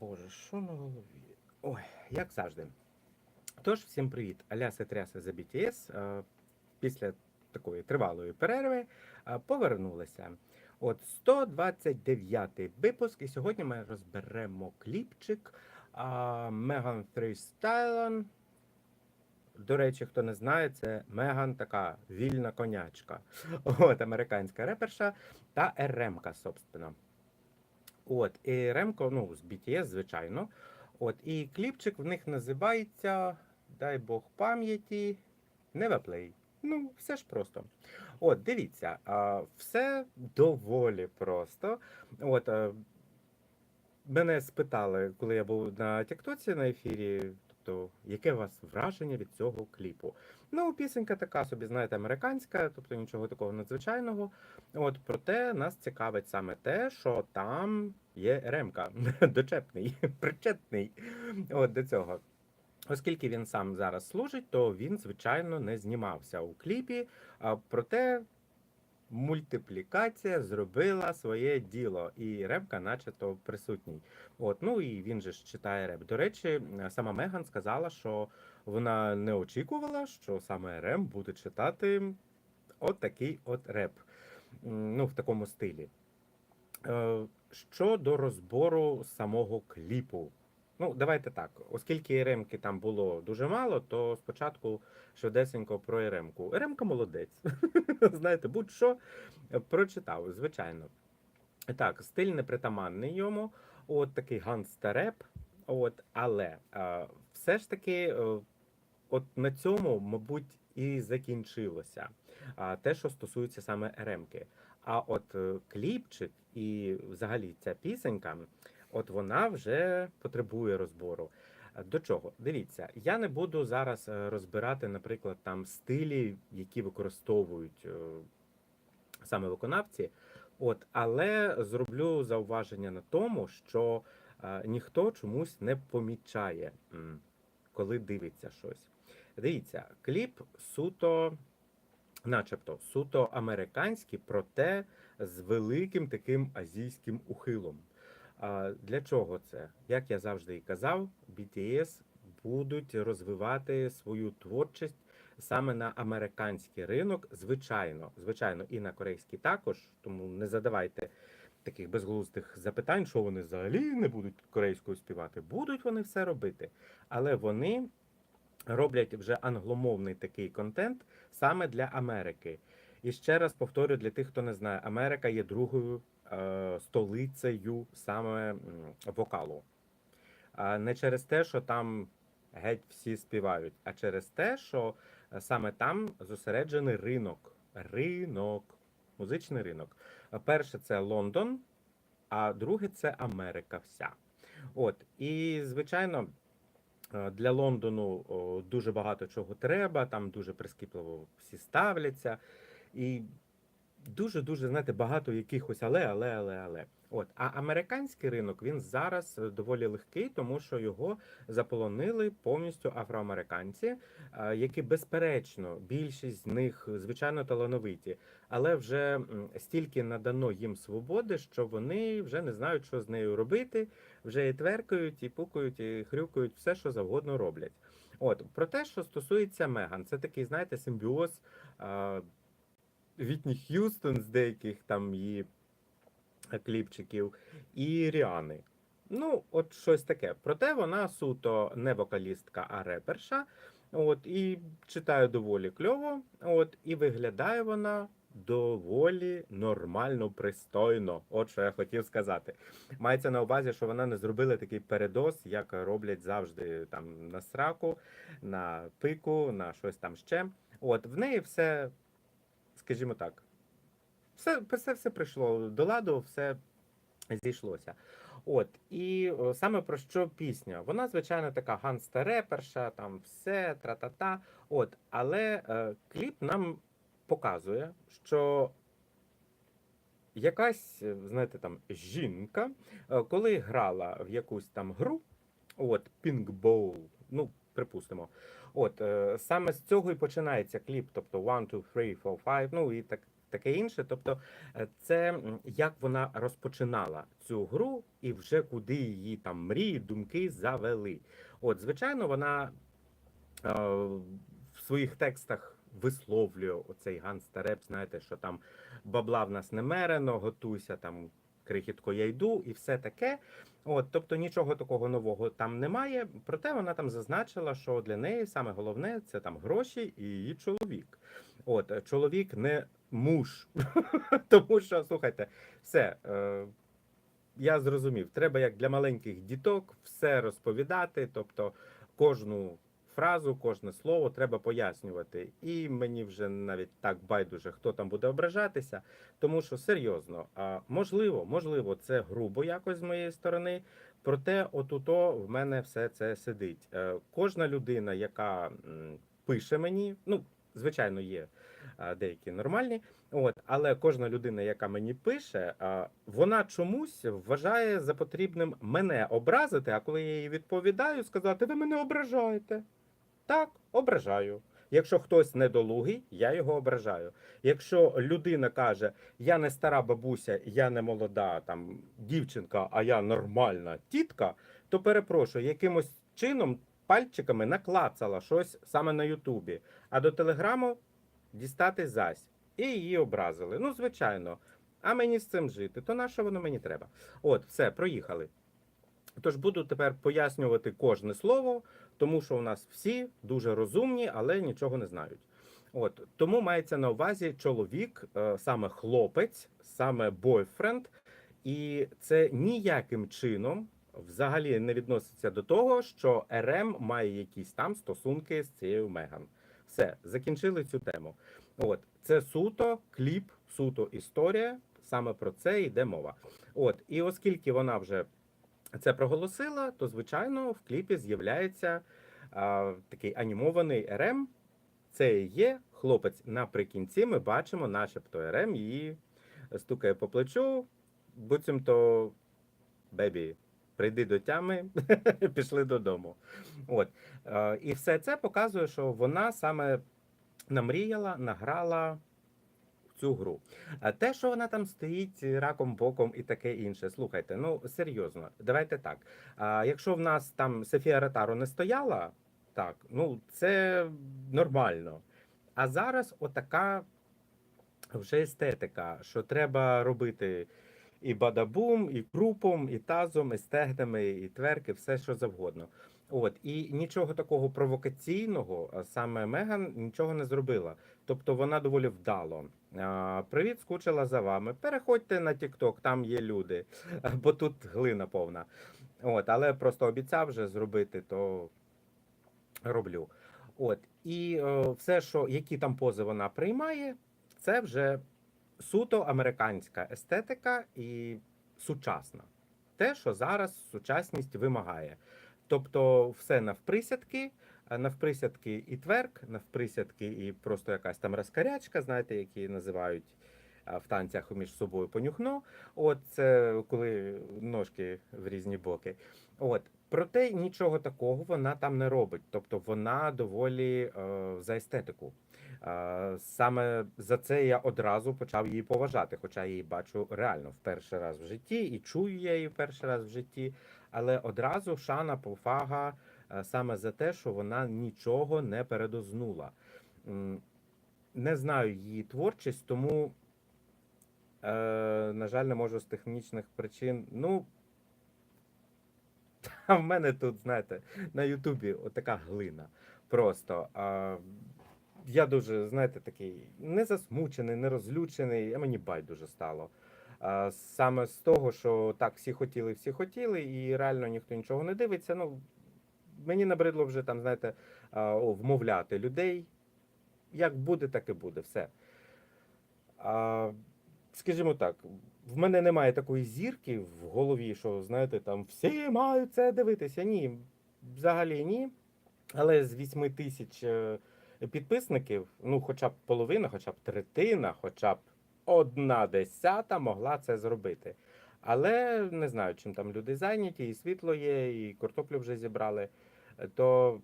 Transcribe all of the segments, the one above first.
Боже, що на голові? Ой, як завжди. Тож, всім привіт. Аляси тряси за BTS. Е, Після такої тривалої перерви е, повернулися. От 129 випуск, і сьогодні ми розберемо кліпчик Меган Freestyle. До речі, хто не знає, це Меган така вільна конячка. От американська реперша та РМК, собственно. От, і Ремко, ну, з BTS, звичайно. От, і кліпчик в них називається Дай Бог пам'яті, Play. Ну, все ж просто. От, дивіться, все доволі просто. От, а, мене спитали, коли я був на Тіктоці на ефірі, тобто, яке у вас враження від цього кліпу? Ну, пісенька така собі, знаєте, американська, тобто нічого такого надзвичайного. От, проте нас цікавить саме те, що там є ремка, дочепний, причетний от до цього. Оскільки він сам зараз служить, то він, звичайно, не знімався у кліпі, а проте мультиплікація зробила своє діло, і ремка, начебто, присутній. От, ну і він же ж читає реп. До речі, сама Меган сказала, що вона не очікувала, що саме Рем буде читати от такий от реп. Ну, в такому стилі. Е, Щодо розбору самого кліпу. Ну, давайте так. Оскільки ремки там було дуже мало, то спочатку швидесенько про ремку. Ремка молодець. Знаєте, будь-що е, прочитав, звичайно. Так, стиль непритаманний йому, от такий ганстареп. От, але е, все ж таки, е, от на цьому, мабуть, і закінчилося. А, те, що стосується саме ремки. А от е, кліпчик і взагалі ця пісенька, от вона вже потребує розбору. Е, До чого? Дивіться, я не буду зараз е, розбирати, наприклад, там стилі, які використовують саме виконавці. От, але зроблю зауваження на тому, що ніхто чомусь не помічає, коли дивиться щось. Дивіться, кліп суто, начебто, суто американський, проте з великим таким азійським ухилом. А для чого це? Як я завжди і казав, BTS будуть розвивати свою творчість саме на американський ринок, звичайно, звичайно, і на корейський також. Тому не задавайте таких безглуздих запитань, що вони взагалі не будуть корейською співати. Будуть вони все робити, але вони роблять вже англомовний такий контент саме для Америки. І ще раз повторю для тих, хто не знає, Америка є другою е, столицею саме вокалу. А не через те, що там геть всі співають, а через те, що е, саме там зосереджений ринок. Ринок, музичний ринок. Е, Перше це Лондон, а друге це Америка вся. От, і звичайно. Е, Для Лондону дуже багато чого треба, там дуже прискіпливо всі ставляться. І дуже-дуже, знаєте, багато якихось але, але, але, але. От, а американський ринок він зараз доволі легкий, тому що його заполонили повністю афроамериканці, е, які безперечно більшість з них звичайно талановиті, але вже стільки надано їм свободи, що вони вже не знають, що з нею робити, вже і тверкають, і пукають, і хрюкають, все, що завгодно роблять. От про те, що стосується Меган, це такий, знаєте, симбіоз. е, Вітні Х'юстон з деяких там її кліпчиків, і Ріани. Ну, от щось таке. Проте вона суто не вокалістка, а реперша. От, і читає доволі кльово. От, і виглядає вона доволі нормально, пристойно. От що я хотів сказати. Мається на увазі, що вона не зробила такий передос, як роблять завжди там на сраку, на пику, на щось там ще. От, в неї все скажімо так, все, все, все прийшло до ладу, все зійшлося. От, і саме про що пісня? Вона, звичайно, така ганста-реперша, там все, тра-та-та. От, але е, кліп нам показує, що якась, е, знаєте, там жінка, е, коли грала в якусь там гру, от, пінгбол, ну, припустимо. От, е, саме з цього і починається кліп, тобто 1, 2, 3, 4, 5, ну і так, таке інше. Тобто, це як вона розпочинала цю гру і вже куди її там мрії, думки завели. От, звичайно, вона е, в своїх текстах висловлює оцей ганстареп, знаєте, що там бабла в нас немерено, готуйся там. Крихітко, я йду, і все таке. От, тобто нічого такого нового там немає. Проте вона там зазначила, що для неї саме головне це там гроші і її чоловік. От, чоловік не муж. Тому що, слухайте, все. Е, я зрозумів, треба як для маленьких діток все розповідати, тобто кожну фразу, кожне слово треба пояснювати. І мені вже навіть так байдуже, хто там буде ображатися, тому що серйозно, можливо, можливо, це грубо якось з моєї сторони. Проте, отуто в мене все це сидить. Е, Кожна людина, яка пише мені, ну звичайно, є деякі нормальні. От, але кожна людина, яка мені пише, вона чомусь вважає за потрібним мене образити. А коли я їй відповідаю, сказати: ви мене ображаєте. Так, ображаю. Якщо хтось недолугий, я його ображаю. Якщо людина каже, я не стара бабуся, я не молода там дівчинка, а я нормальна тітка, то перепрошую, якимось чином пальчиками наклацала щось саме на Ютубі, а до телеграму дістати зась. І її образили. Ну, звичайно. А мені з цим жити, то на що воно мені треба? От, все, проїхали. Тож буду тепер пояснювати кожне слово, тому що у нас всі дуже розумні, але нічого не знають. От тому мається на увазі чоловік, е, саме хлопець, саме бойфренд, і це ніяким чином взагалі не відноситься до того, що РМ має якісь там стосунки з цією Меган. Все, закінчили цю тему. От це суто кліп, суто історія. Саме про це йде мова. От, і оскільки вона вже це проголосила, то звичайно в кліпі з'являється а, такий анімований РМ. Це є хлопець. Наприкінці ми бачимо, начебто РМ її стукає по плечу, буцімто бебі, прийди до тями, пішли додому. От. І все це показує, що вона саме намріяла, награла цю гру. А те, що вона там стоїть раком боком і таке інше. Слухайте, ну серйозно, давайте так. А, якщо в нас там Софія Ротаро не стояла, так, ну це нормально. А зараз отака вже естетика, що треба робити і бадабум, і крупом, і тазом, і стегнами, і тверки, все що завгодно. От і нічого такого провокаційного, саме Меган нічого не зробила. Тобто вона доволі вдало. Привіт, скучила за вами. Переходьте на TikTok, там є люди, бо тут глина повна. От, але просто обіцяв вже зробити, то роблю. От і е, все, що які там пози вона приймає, це вже суто американська естетика і сучасна. Те, що зараз сучасність вимагає. Тобто, все навприсядки, навприсядки і тверк, навприсядки і просто якась там розкарячка, знаєте, які називають в танцях між собою понюхно. От це коли ножки в різні боки. От. Проте нічого такого вона там не робить. Тобто вона доволі е, за естетику. Е, саме за це я одразу почав її поважати, хоча я її бачу реально в перший раз в житті і чую я її перший раз в житті. Але одразу шана повага е, саме за те, що вона нічого не передознула. Не знаю її творчість, тому, е, на жаль, не можу з технічних причин. Ну, а в мене тут, знаєте, на Ютубі отака глина. Просто. А, я дуже, знаєте, такий не засмучений, не розлючений, а мені байдуже стало. Саме з того, що так, всі хотіли, всі хотіли, і реально ніхто нічого не дивиться. Ну, мені набридло вже там, знаєте, вмовляти людей. Як буде, так і буде. Все. А, скажімо так, в мене немає такої зірки в голові, що, знаєте, там всі мають це дивитися. Ні, взагалі ні. Але з 8 тисяч е, підписників, ну, хоча б половина, хоча б третина, хоча б одна десята могла це зробити. Але не знаю, чим там люди зайняті, і світло є, і картоплю вже зібрали. То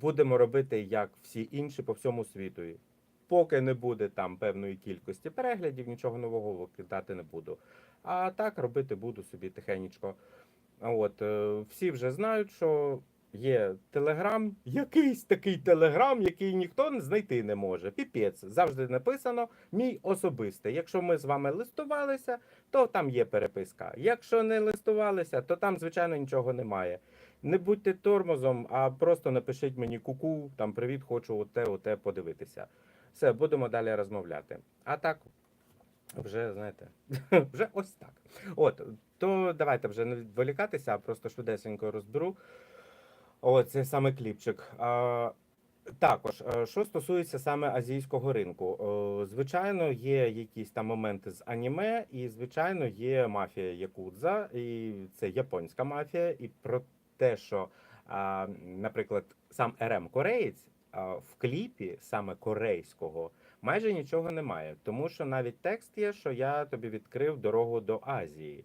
будемо робити як всі інші по всьому світу. поки не буде там певної кількості переглядів, нічого нового викидати не буду. А так робити буду собі тихенечко. От, е, всі вже знають, що є телеграм, якийсь такий телеграм, який ніхто знайти не може. Піпець, завжди написано мій особистий. Якщо ми з вами листувалися, то там є переписка. Якщо не листувалися, то там, звичайно, нічого немає. Не будьте тормозом, а просто напишіть мені куку, там привіт, хочу оте, оте подивитися. Все, будемо далі розмовляти. А так, вже знаєте, вже ось так. От, то давайте вже не відволікатися, а просто швидесенько розберу. О, це саме кліпчик. А, також, е, що стосується саме азійського ринку, звичайно, є якісь там моменти з аніме, і звичайно, є мафія Якудза, і це японська мафія. І про те, що, наприклад, сам РМ Кореєць в кліпі саме корейського майже нічого немає, тому що навіть текст є, що я тобі відкрив дорогу до Азії.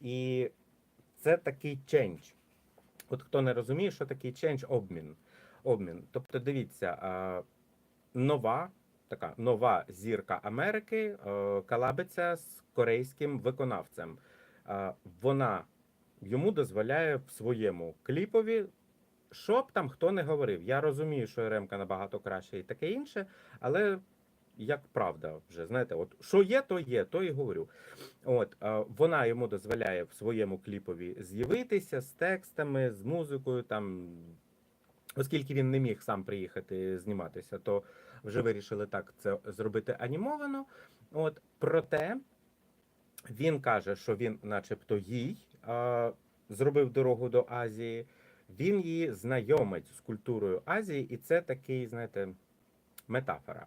І це такий чендж. От хто не розуміє, що такий чендж обмін. Обмін. Тобто, дивіться, нова така нова зірка Америки е, калабиться з корейським виконавцем. Вона йому дозволяє в своєму кліпові. Що б там хто не говорив, я розумію, що РМК набагато краще і таке інше, але як правда, вже знаєте, от що є, то є, то і говорю. От вона йому дозволяє в своєму кліпові з'явитися з текстами, з музикою. Там, оскільки він не міг сам приїхати зніматися, то вже вирішили так це зробити анімовано. От проте він каже, що він, начебто, їй е, зробив дорогу до Азії. Він її знайомить з культурою Азії, і це такий, знаєте, метафора.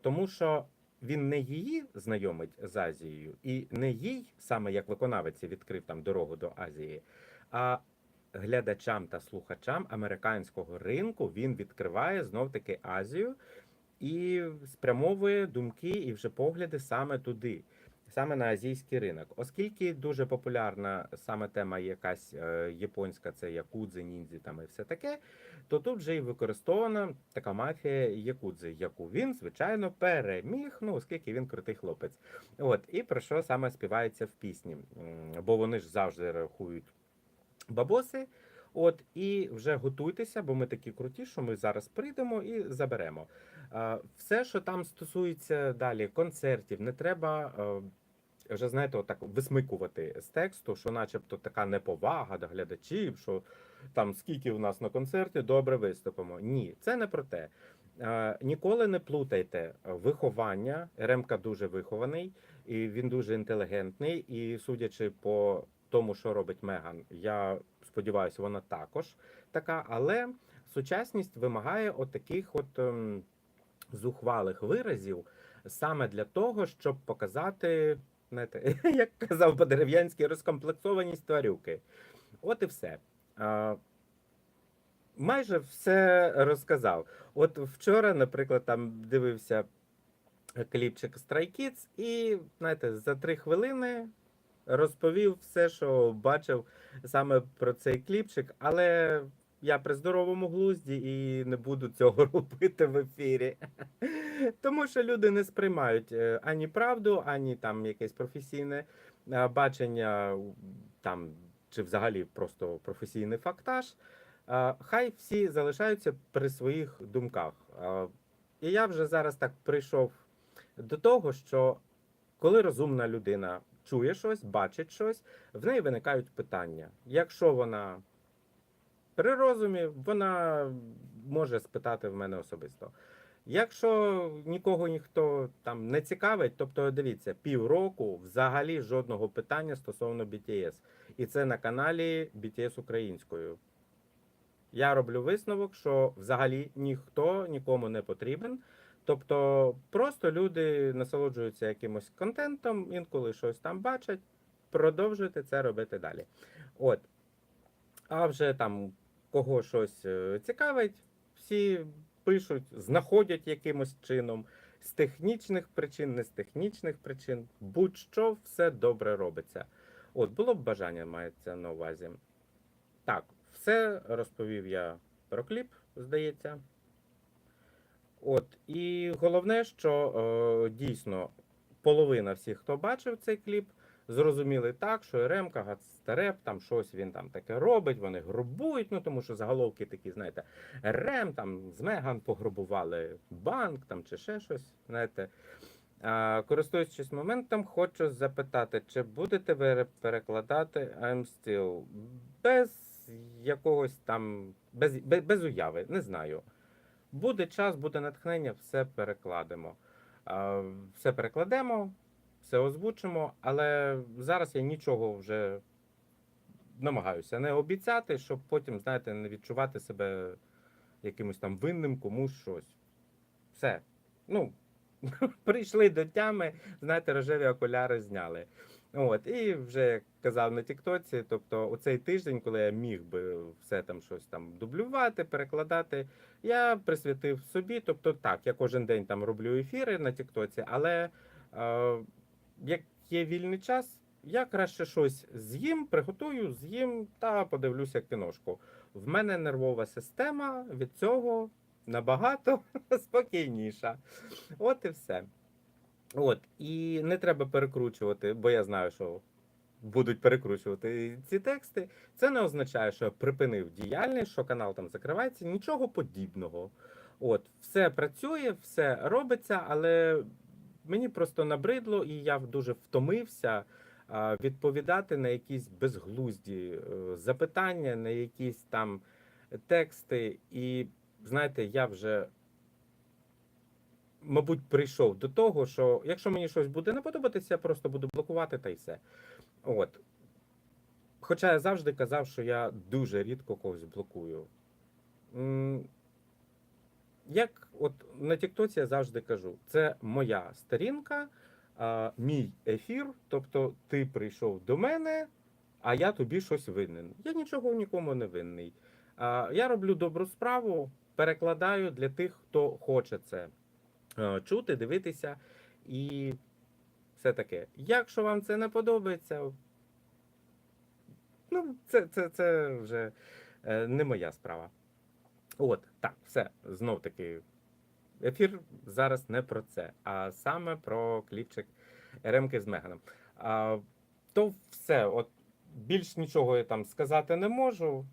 Тому що він не її знайомить з Азією, і не їй, саме як виконавець, відкрив там дорогу до Азії, а глядачам та слухачам американського ринку він відкриває знов таки Азію і спрямовує думки і вже погляди саме туди. Саме на азійський ринок, оскільки дуже популярна саме тема якась е, японська, це якудзи, ніндзі там і все таке, то тут вже і використована така мафія якудзи, яку він, звичайно, переміг, ну оскільки він крутий хлопець. От і про що саме співається в пісні? Бо вони ж завжди рахують бабоси. От і вже готуйтеся, бо ми такі круті, що ми зараз прийдемо і заберемо. А, Все, що там стосується далі концертів, не треба. е, Вже знаєте, отак висмикувати з тексту, що, начебто, така неповага до глядачів, що там скільки у нас на концерті, добре виступимо. Ні, це не про те. Е, Ніколи не плутайте виховання. Ремка дуже вихований, і він дуже інтелігентний. І судячи по тому, що робить Меган, я сподіваюся, вона також така. Але сучасність вимагає от таких от ем, зухвалих виразів саме для того, щоб показати, знаєте, як казав по-дерев'янськи, розкомплексованість тварюки. От і все. Майже все розказав. От вчора, наприклад, там дивився кліпчик Stray Kids і, знаєте, за три хвилини розповів все, що бачив саме про цей кліпчик, але я при здоровому глузді і не буду цього робити в ефірі. Тому що люди не сприймають е, ані правду, ані там якесь професійне е, бачення, там чи взагалі просто професійний фактаж. Е, Хай всі залишаються при своїх думках. І я вже зараз так прийшов до того, що коли розумна людина чує щось, бачить щось, в неї виникають питання. Якщо вона при розумі, вона може спитати в мене особисто. Якщо нікого ніхто там не цікавить, тобто дивіться, півроку взагалі жодного питання стосовно BTS. І це на каналі BTS українською. Я роблю висновок, що взагалі ніхто нікому не потрібен. Тобто просто люди насолоджуються якимось контентом, інколи щось там бачать, продовжуйте це робити далі. От. А вже там кого щось е, цікавить, всі пишуть, знаходять якимось чином. З технічних причин, не з технічних причин, будь-що все добре робиться. От, було б бажання, мається на увазі. Так, все розповів я про кліп, здається. От, і головне, що е, дійсно половина всіх, хто бачив цей кліп, зрозуміли так, що Ремка Гацтереп, там щось він там таке робить, вони грубують, ну тому що заголовки такі, знаєте, Рем там з Меган пограбували банк там чи ще щось. Знаєте. Користуючись моментом, хочу запитати, чи будете ви перекладати I'm still без якогось там, без, без, без уяви, не знаю. Буде час, буде натхнення, все перекладемо. Все перекладемо, все озвучимо, але зараз я нічого вже намагаюся не обіцяти, щоб потім, знаєте, не відчувати себе якимось там винним комусь щось. Все. Ну, прийшли до тями, знаєте, рожеві окуляри зняли. От, і вже як казав на Тіктоці, тобто у цей тиждень, коли я міг би все там щось там дублювати, перекладати, я присвятив собі. Тобто, так, я кожен день там роблю ефіри на Тіктоці, але е, як є вільний час, я краще щось з'їм, приготую, з'їм та подивлюся кіношку. В мене нервова система від цього набагато спокійніша. От і все. От, і не треба перекручувати, бо я знаю, що будуть перекручувати ці тексти. Це не означає, що я припинив діяльність, що канал там закривається, нічого подібного. От, все працює, все робиться, але мені просто набридло, і я дуже втомився відповідати на якісь безглузді е, запитання, на якісь там тексти. І знаєте, я вже мабуть, прийшов до того, що якщо мені щось буде не подобатися, я просто буду блокувати та й все. От. Хоча я завжди казав, що я дуже рідко когось блокую. Як от на Тіктоці я завжди кажу, це моя сторінка, а, мій ефір. Тобто ти прийшов до мене, а я тобі щось винен. Я нічого нікому не винний. А, Я роблю добру справу, перекладаю для тих, хто хоче це е, чути, дивитися і все таке. Якщо вам це не подобається, ну, це, це, це вже е, не моя справа. От, так, все, знов таки. Ефір зараз не про це, а саме про кліпчик Ремки з Меганом. А, то все, от більш нічого я там сказати не можу.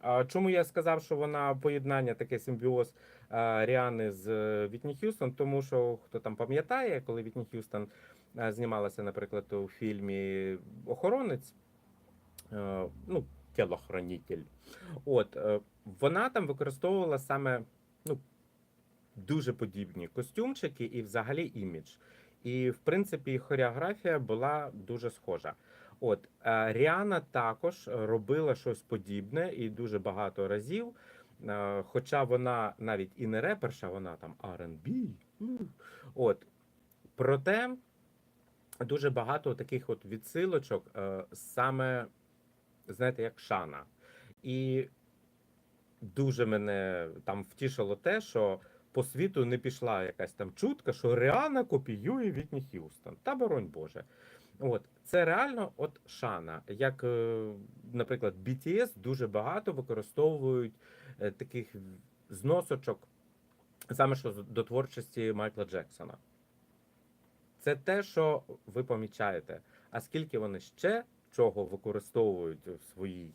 А, чому я сказав, що вона поєднання, таке симбіоз а, Ріани з е, Вітні Х'юстон? Тому що хто там пам'ятає, коли Вітні Х'юстон знімалася, наприклад, у фільмі Охоронець, е, ну, тілохранитель. От, е, вона там використовувала саме ну, дуже подібні костюмчики і взагалі імідж. І, в принципі, хореографія була дуже схожа. От е, Ріана також робила щось подібне і дуже багато разів. Е, Хоча вона навіть і не реперша, вона там R&B. От. Проте дуже багато таких от відсилочок саме, знаєте, як Шана. І дуже мене там втішило те, що по світу не пішла якась там чутка, що Ріана копіює Вітні Х'юстон. Та боронь Боже. От це реально от шана. Як, е, наприклад, BTS дуже багато використовують е, таких зносочок, саме що до творчості Майкла Джексона. Це те, що ви помічаєте. А скільки вони ще чого використовують в своїй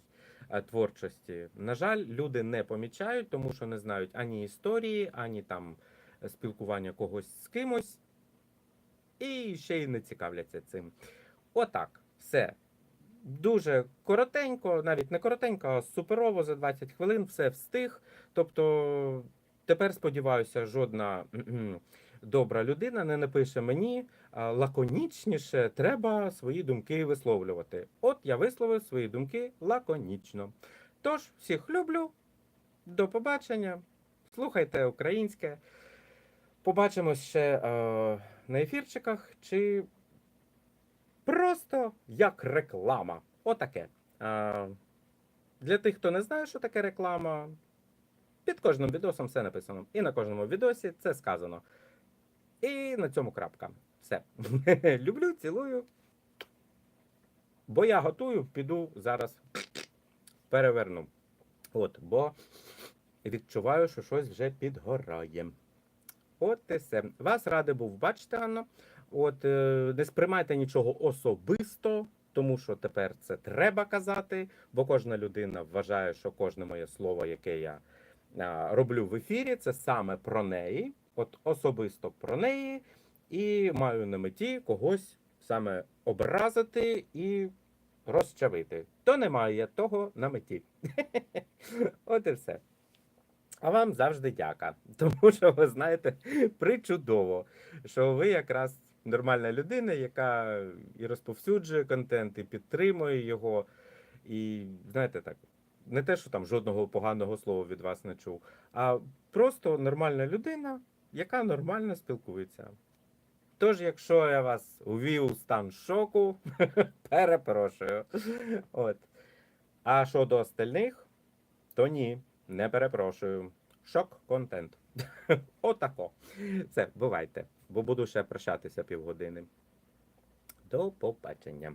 е, творчості, на жаль, люди не помічають, тому що не знають ані історії, ані там спілкування когось з кимось, і ще й не цікавляться цим. Отак, все. Дуже коротенько, навіть не коротенько, а суперово за 20 хвилин все встиг. Тобто тепер сподіваюся, жодна добра людина не напише мені лаконічніше, треба свої думки висловлювати. От я висловив свої думки лаконічно. Тож, всіх люблю, до побачення. Слухайте українське. Побачимось ще е, на ефірчиках, чи просто як реклама. Отаке. Е, для тих, хто не знає, що таке реклама, під кожним відосом все написано. І на кожному відосі це сказано. І на цьому крапка. Все. Люблю, цілую. Бо я готую, піду зараз переверну. От, бо відчуваю, що щось вже підгорає. От і все. Вас радий був бачити, Анно. От е, не сприймайте нічого особисто, тому що тепер це треба казати, бо кожна людина вважає, що кожне моє слово, яке я роблю в ефірі, це саме про неї, от особисто про неї, і маю на меті когось саме образити і розчавити. То немає того на меті. От і все. А вам завжди дяка. Тому що ви знаєте, причудово, що ви якраз нормальна людина, яка і розповсюджує контент, і підтримує його. І знаєте так, не те, що там жодного поганого слова від вас не чув, а просто нормальна людина, яка нормально спілкується. Тож, якщо я вас увів у стан шоку, перепрошую. От. А щодо остальних, то ні, не перепрошую. Шок контент. Отако. Все, бувайте, бо буду ще прощатися півгодини. До побачення.